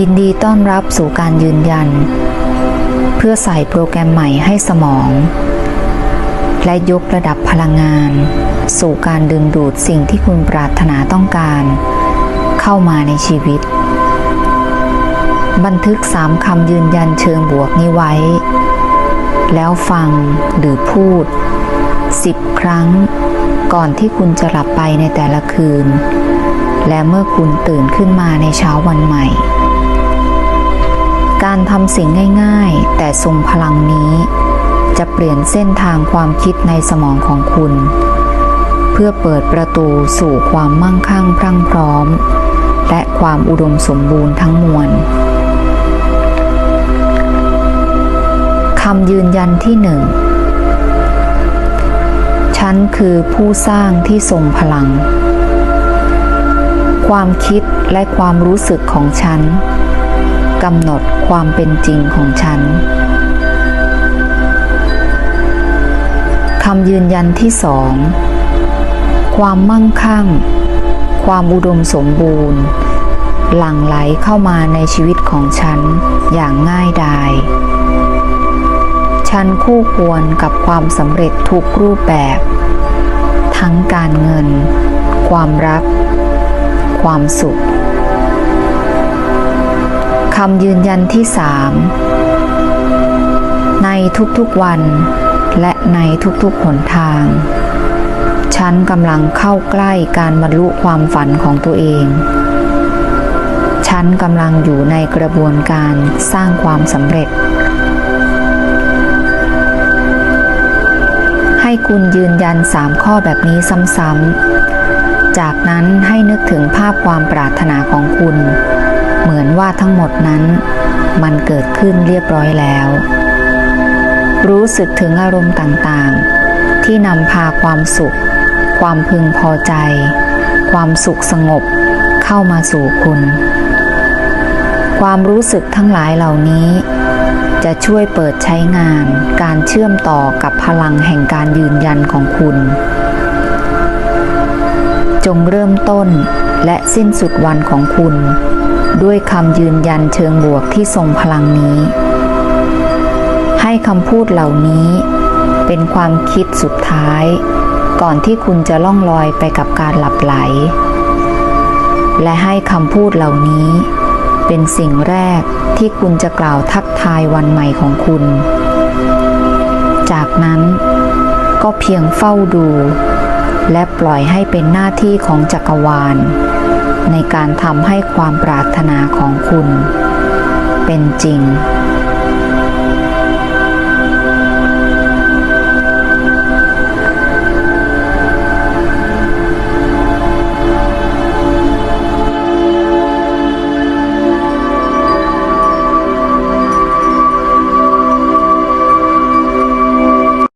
ยินดีต้อนรับสู่การยืนยัน เพื่อใส่โปรแกรมใหม่ให้สมอง และยกระดับพลังงาน สู่การดึงดูดสิ่งที่คุณปรารถนาต้องการ เข้ามาในชีวิต บันทึกสามคำยืนยันเชิงบวกนี้ไว้ แล้วฟังหรือพูดสิบครั้ง ก่อนที่คุณจะหลับไปในแต่ละคืนและเมื่อคุณตื่นขึ้นมาในเช้าวันใหม่ การทำสิ่งง่ายๆ แต่ทรงพลังนี้ จะเปลี่ยนเส้นทางความคิดในสมองของคุณ เพื่อเปิดประตูสู่ความมั่งคั่งพรั่งพร้อม และความอุดมสมบูรณ์ทั้งมวลคำยืนยันที่หนึ่งฉันคือผู้สร้างที่ทรงพลัง ความคิดและความรู้สึกของฉัน กำหนดความเป็นจริงของฉันคำยืนยันที่สอง ความมั่งคั่ง ความอุดมสมบูรณ์ หลั่งไหลเข้ามาในชีวิตของฉันอย่างง่ายดาย ฉันคู่ควรกับความสำเร็จทุกรูปแบบ ทั้งการเงิน ความรัก ความสุข คำยืนยันที่สามในทุกๆวัน และในทุกๆหนทาง ฉันกำลังเข้าใกล้การบรรลุความฝันของตัวเอง ฉันกำลังอยู่ในกระบวนการสร้างความสำเร็จ ให้คุณยืนยันสามข้อแบบนี้ซ้ำๆจากนั้นให้นึกถึงภาพความปรารถนาของคุณ เหมือนว่าทั้งหมดนั้น มันเกิดขึ้นเรียบร้อยแล้ว รู้สึกถึงอารมณ์ต่างๆ ที่นำพาความสุข ความพึงพอใจ ความสุขสงบเข้ามาสู่คุณ ความรู้สึกทั้งหลายเหล่านี้ จะช่วยเปิดใช้งานการเชื่อมต่อกับพลังแห่งการยืนยันของคุณ จงเริ่มต้นและสิ้นสุดวันของคุณ ด้วยคำยืนยันเชิงบวกที่ทรงพลังนี้ ให้คำพูดเหล่านี้เป็นความคิดสุดท้าย ก่อนที่คุณจะล่องลอยไปกับการหลับไหล และให้คำพูดเหล่านี้ เป็นสิ่งแรกที่คุณจะกล่าวทักทายวันใหม่ของคุณ จากนั้นก็เพียงเฝ้าดู และปล่อยให้เป็นหน้าที่ของจักรวาล ในการทำให้ความปรารถนาของคุณ เป็นจริง